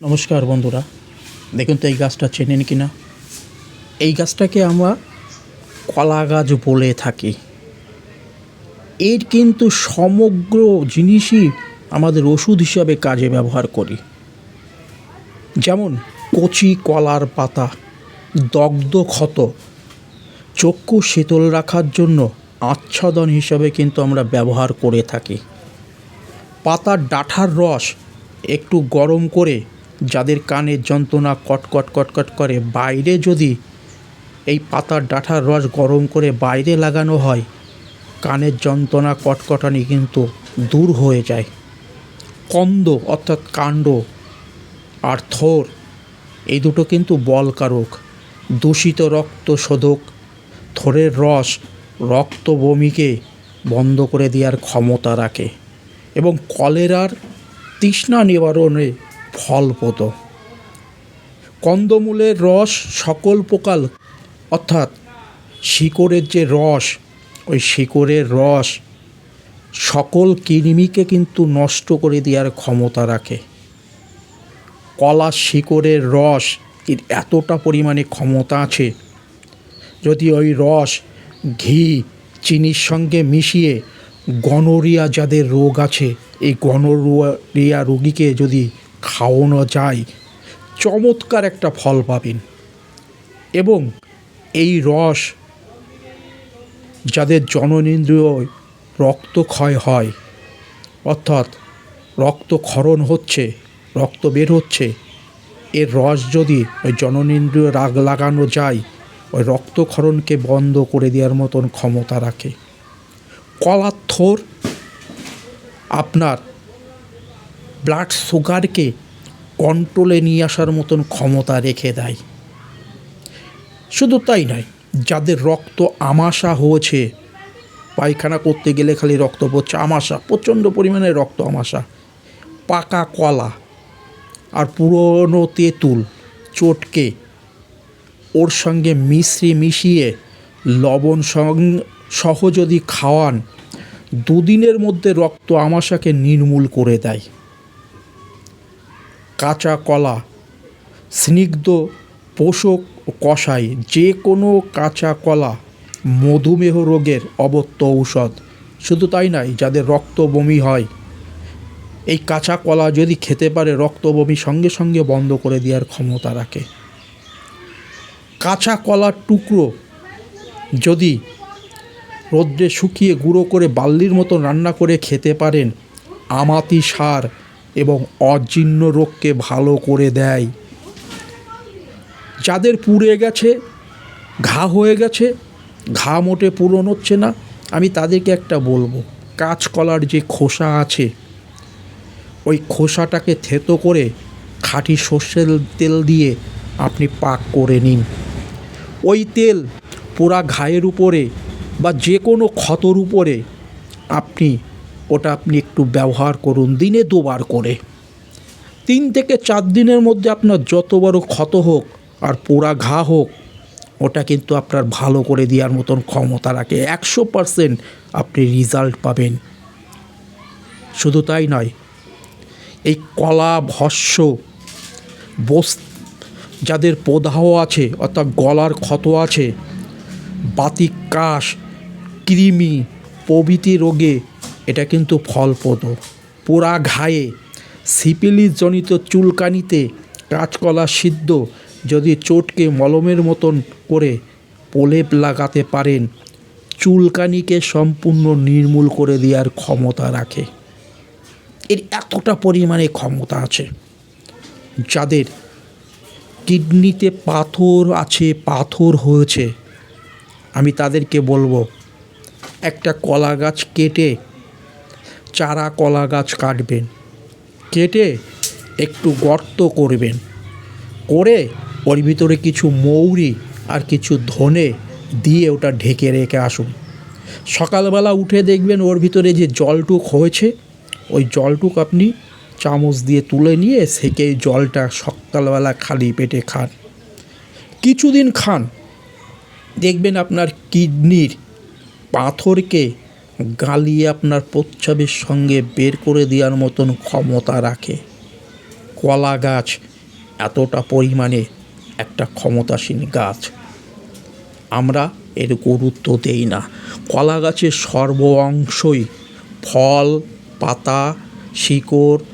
নমস্কার বন্ধুরা, দেখুন তো এই গাছটা চেনেন কি না? এই গাছটাকে আমরা কলা গাছ বলে থাকি। এর কিন্তু সমগ্র জিনিসই আমাদের ওষুধ হিসাবে কাজে ব্যবহার করি। যেমন কচি কলার পাতা, দগ্ধ ক্ষত, চক্ষু শীতল রাখার জন্য আচ্ছাদন হিসাবে কিন্তু আমরা ব্যবহার করে থাকি। পাতার ডাঁঠার রস একটু গরম করে যাদের কানের যন্ত্রণা কটকট কটকট করে, বাইরে যদি এই পাতার ডাঁঠার রস গরম করে বাইরে লাগানো হয়, কানের যন্ত্রণা কটকটানি কিন্তু দূর হয়ে যায়। কন্দ অর্থাৎ কাণ্ড আর থোর, এই দুটো কিন্তু বলকারক, দূষিত রক্ত শোধক। থোরের রস রক্ত বমিকে বন্ধ করে দেওয়ার ক্ষমতা রাখে এবং কলেরার তৃষ্ণা নিবারণে ফলপ্রদ। কন্দমূলের রস সকল প্রকার, অর্থাৎ শিকড়ের যে রস, ওই শিকড়ের রস সকল কৃমিকে কিন্তু নষ্ট করে দেওয়ার ক্ষমতা রাখে। কলা শিকড়ের রস এর এতটা পরিমাণে ক্ষমতা আছে, যদি ওই রস ঘি, চিনির সঙ্গে মিশিয়ে গনোরিয়া যাদের রোগ আছে, এই গনোরিয়া রোগীকে যদি খাওয়ানো যায়। চমৎকার একটা ফল পাবেন। এবং এই রস যাদের জননেন্দ্রিয় রক্তক্ষয় হয়, অর্থাৎ রক্তক্ষরণ হচ্ছে, রক্ত বের হচ্ছে, এর রস যদি ওই জননেন্দ্রিয় রাগ লাগানো যায়, ওই রক্তক্ষরণকে বন্ধ করে দেওয়ার মতন ক্ষমতা রাখে। কলার থোর আপনার ব্লাড সুগারকে কন্ট্রোলে নিয়ে আসার মতন ক্ষমতা রেখে দেয়। শুধু তাই নয়, যাদের রক্ত আমাশা হয়েছে, পায়খানা করতে গেলে খালি রক্ত পড়ছে আমাশা, প্রচণ্ড পরিমাণে রক্ত আমাশা, পাকা কলা আর পুরনো তেঁতুল, চটকে ওর সঙ্গে মিশ্রি মিশিয়ে লবণ সং- সহ যদি খাওয়ান, দুদিনের মধ্যে রক্ত আমাশাকে নির্মূল করে দেয়। কাঁচা কলা, স্নিগ্ধ পোষক কষাই যে কোনো কাঁচা কলা, মধুমেহ রোগের অবত্য ঔষধ। শুধু তাই নয়, যাদের রক্ত বমি হয়, এই কাঁচা কলা যদি খেতে পারে, রক্ত বমি সঙ্গে সঙ্গে বন্ধ করে দেওয়ার ক্ষমতা রাখে। কাঁচা কলার টুকরো যদি রোদ্রে শুকিয়ে গুঁড়ো করে বাল্লির মতো রান্না করে খেতে পারেন আমাতি সার এবং অজীর্ণ রোগকে ভালো করে দেয়। যাদের পুড়ে গেছে, ঘা হয়ে গেছে, ঘা মোটে পূরণ হচ্ছে না, আমি তাদেরকে একটা বলব, কাঁচকলার যে খোসা আছে, ওই খোসাটাকে থেতো করে খাঁটি সর্ষের তেল দিয়ে আপনি পাক করে নিন। ওই তেল পোড়া ঘায়ের উপরে বা যে কোনো ক্ষতর উপরে আপনি ওটা আপনি একটু ব্যবহার করুন, দিনে দুবার করে। তিন থেকে চার দিনের মধ্যে আপনার যত বড় ক্ষত হোক আর পোড়া ঘা হোক, ওটা কিন্তু আপনার ভালো করে দেওয়ার মতন ক্ষমতা রাখে। একশো পারসেন্ট আপনি রেজাল্ট পাবেন। শুধু তাই নয়, এই কলা, ভস্য, বস, যাদের প্রদাহ আছে, অর্থাৎ গলার ক্ষত আছে, বাতিক কাশ, কৃমি, প্রভৃতি রোগে এটা কিন্তু ফলপ্রদ পোড়া ঘায়ে সিপিলিসজনিত চুলকানিতে কাঁচকলা সিদ্ধ যদি চোটকে মলমের মতন করে প্রলেপ লাগাতে পারেন, চুলকানিকে সম্পূর্ণ নির্মূল করে দেওয়ার ক্ষমতা রাখে। এর এতটা পরিমাণে ক্ষমতা আছে যাদের কিডনিতে পাথর আছে, পাথর হয়েছে। আমি তাদেরকে বলব, একটা কলা গাছ কেটে চারা, কলা গাছ কাটবেন। কেটে একটু গর্ত করবেন। করে ওর ভিতরে কিছু মৌরি আর কিছু ধনে দিয়ে ওটা ঢেকে রেখে আসুন। সকালবেলা উঠে দেখবেন ওর ভিতরে যে জলটুক হয়েছে, ওই জলটুক আপনি চামচ দিয়ে তুলে নিয়ে সেকে এই জলটা সকালবেলা খালি পেটে খান। কিছুদিন খান। দেখবেন আপনার কিডনির পাথরকে গালিয়ে আপনার প্রচ্ছাবের সঙ্গে বের করে দেওয়ার মতন ক্ষমতা রাখে। কলা গাছ এতটা পরিমাণে একটা ক্ষমতাসীন গাছ। আমরা এর গুরুত্ব দেই না। কলা গাছের সর্ব অংশই ফল, পাতা, শিকড়